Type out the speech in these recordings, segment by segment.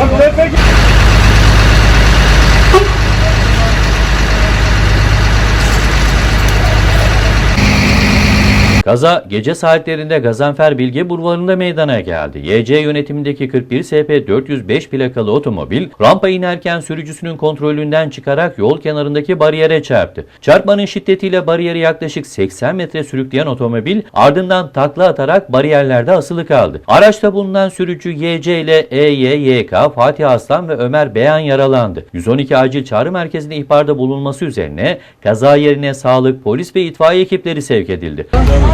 Bak LPG... Kaza gece saatlerinde Gazanfer Bilge Bulvarı'nda meydana geldi. YC yönetimindeki 41 SP 405 plakalı otomobil rampa inerken sürücüsünün kontrolünden çıkarak yol kenarındaki bariyere çarptı. Çarpmanın şiddetiyle bariyeri yaklaşık 80 metre sürükleyen otomobil ardından takla atarak bariyerlerde asılı kaldı. Araçta bulunan sürücü YC ile EY, YK, Fatih Aslan ve Ömer Beyan yaralandı. 112 acil çağrı merkezine ihbarda bulunması üzerine kaza yerine sağlık, polis ve itfaiye ekipleri sevk edildi.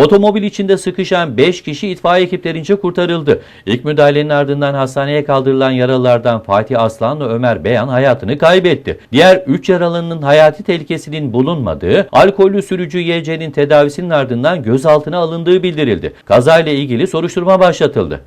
Otomobil içinde sıkışan 5 kişi itfaiye ekiplerince kurtarıldı. İlk müdahalenin ardından hastaneye kaldırılan yaralılardan Fatih Aslan ve Ömer Beyan hayatını kaybetti. Diğer 3 yaralının hayati tehlikesinin bulunmadığı, alkollü sürücü YC'nin tedavisinin ardından gözaltına alındığı bildirildi. Kazayla ilgili soruşturma başlatıldı.